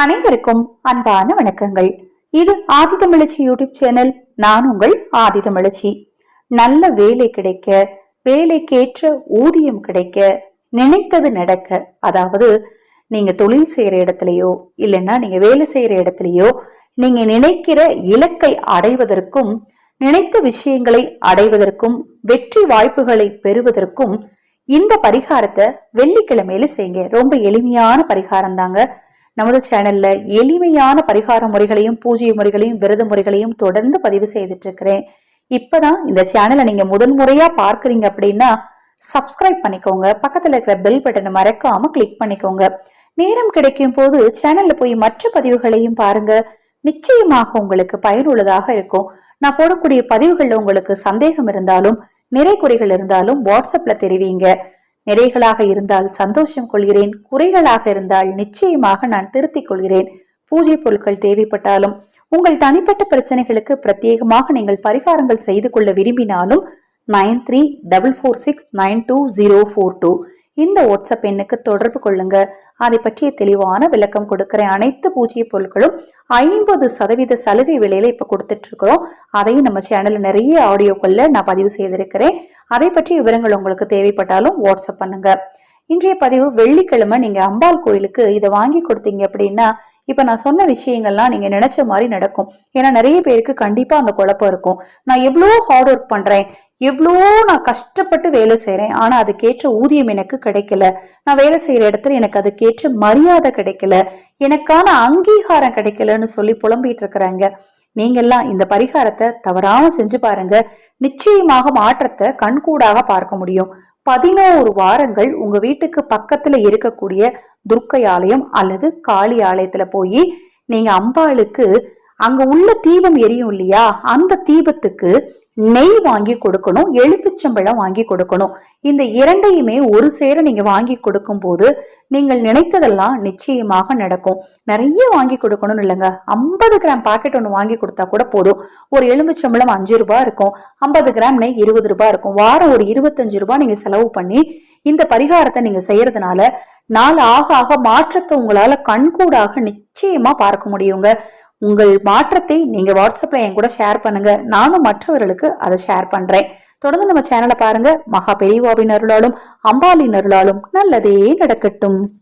அனைவருக்கும் அன்பான வணக்கங்கள். இது ஆதிதமிழச்சி யூடியூப் சேனல். நான் உங்கள் ஆதிதமிழச்சி நல்ல வேலை கிடைக்க வேலைக்கேற்ற ஊதியம் கிடைக்க நினைத்தது நடக்க அதாவது நீங்க தொழில் செய்யற இடத்துலயோ இல்லைன்னா நீங்க வேலை செய்யற இடத்துலயோ நீங்க நினைக்கிற இலக்கை அடைவதற்கும் நினைத்த விஷயங்களை அடைவதற்கும் வெற்றி வாய்ப்புகளை பெறுவதற்கும் இந்த பரிகாரத்தை வெள்ளிக்கிழமையில செய்யுங்க. ரொம்ப எளிமையான பரிகாரம் தாங்க நமது சேனல்ல எளிமையான பரிகார முறைகளையும் பூஜை முறைகளையும் விரத முறைகளையும் தொடர்ந்து பதிவு செய்துட்டு இருக்கிறேன் இப்பதான் இந்த சேனலை நீங்க முதன்முறையா பார்க்கறீங்க அப்படின்னா சப்ஸ்கிரைப் பண்ணிக்கோங்க. பக்கத்துல இருக்கிற பெல் பட்டனை மறக்காம கிளிக் பண்ணிக்கோங்க. நேரம் கிடைக்கும் போது சேனல்ல போய் மற்ற பதிவுகளையும் பாருங்க. நிச்சயமாக உங்களுக்கு பயனுள்ளதாக இருக்கும். நான் போடக்கூடிய பதிவுகள்ல உங்களுக்கு சந்தேகம் இருந்தாலும் நிறை குறைகள் இருந்தாலும் வாட்ஸ்அப்ல தெரிவிங்க. நிறைகளாக இருந்தால் சந்தோஷம் கொள்கிறேன் குறைகளாக இருந்தால் நிச்சயமாக நான் திருத்திக் கொள்கிறேன். பூஜை பொருட்கள் தேவைப்பட்டாலும் உங்கள் தனிப்பட்ட பிரச்சனைகளுக்கு பிரத்யேகமாக நீங்கள் பரிகாரங்கள் செய்து கொள்ள விரும்பினாலும் nine three double four six nine two zero four two. இந்த வாட்ஸ்அப் எண்ணுக்கு தொடர்பு கொள்ளுங்க. அதை பற்றிய தெளிவான விளக்கம் கொடுக்கிற அனைத்து பூஜ்ய பொருட்களும் ஐம்பது சதவீத சலுகை விலையில இப்ப கொடுத்துட்டு இருக்கிறோம். அதையும் நம்ம சேனல்ல நிறைய ஆடியோக்கள்ல நான் பதிவு செய்திருக்கிறேன். அதை பற்றிய விவரங்கள் உங்களுக்கு தேவைப்பட்டாலும் வாட்ஸ்அப் பண்ணுங்க. இன்றைய பதிவு வெள்ளிக்கிழமை நீங்க அம்பாள் கோயிலுக்கு இதை வாங்கி கொடுத்தீங்க அப்படின்னா இப்ப நான் சொன்ன விஷயங்கள்லாம் நீங்க நினைச்ச மாதிரி நடக்கும். ஏன்னா நிறைய பேருக்கு கண்டிப்பா அந்த குழப்பம் இருக்கும். நான் எவ்வளோ ஹார்ட் ஒர்க் பண்றேன் எவ்வளோ நான் கஷ்டப்பட்டு வேலை செய்கிறேன் ஆனால் அதுக்கேற்ற ஊதியம் எனக்கு கிடைக்கல. நான் வேலை செய்கிற இடத்துல எனக்கு அதுக்கேற்ற மரியாதை கிடைக்கல. எனக்கான அங்கீகாரம் கிடைக்கலன்னு சொல்லி புலம்பிகிட்டு இருக்கிறாங்க. நீங்கெல்லாம் இந்த பரிகாரத்தை தவறாம செஞ்சு பாருங்க. நிச்சயமாக மாற்றத்தை கண்கூடாக பார்க்க முடியும். பதினோரு வாரங்கள் உங்க வீட்டுக்கு பக்கத்துல இருக்கக்கூடிய துர்க்கை ஆலயம் அல்லது காளி ஆலயத்துல போய் நீங்க அம்பாளுக்கு அங்க உள்ள தீபம் எரியும் இல்லையா? அந்த தீபத்துக்கு நெய் வாங்கி கொடுக்கணும் எலுப்பிச்சம்பழம் வாங்கி கொடுக்கணும். இந்த இரண்டையுமே ஒரு சேர நீங்க வாங்கி கொடுக்கும் போது நீங்கள் நினைத்ததெல்லாம் நிச்சயமாக நடக்கும். நிறைய வாங்கி கொடுக்கணும்னு இல்லைங்க. ஐம்பது கிராம் பாக்கெட் ஒன்று வாங்கி கொடுத்தா கூட போதும். ஒரு எலும்புச்சம்பளம் அஞ்சு ரூபாய் இருக்கும். ஐம்பது கிராம் நெய் இருபது ரூபாய் இருக்கும். வாரம் ஒரு இருபத்தஞ்சு ரூபாய் நீங்க செலவு பண்ணி இந்த பரிகாரத்தை நீங்க செய்யறதுனால நாள் ஆக ஆக மாற்றத்தை உங்களால கண்கூடாக நிச்சயமா பார்க்க முடியுங்க. உங்கள் மாற்றத்தை நீங்க வாட்ஸ்அப்ல என் கூட ஷேர் பண்ணுங்க. நானும் மற்றவர்களுக்கு அதை ஷேர் பண்றேன். தொடர்ந்து நம்ம சேனலை பாருங்க. மகா பெரியவாவின் அருளாலும் அம்பாலின் அருளாலும் நல்லதே நடக்கட்டும்.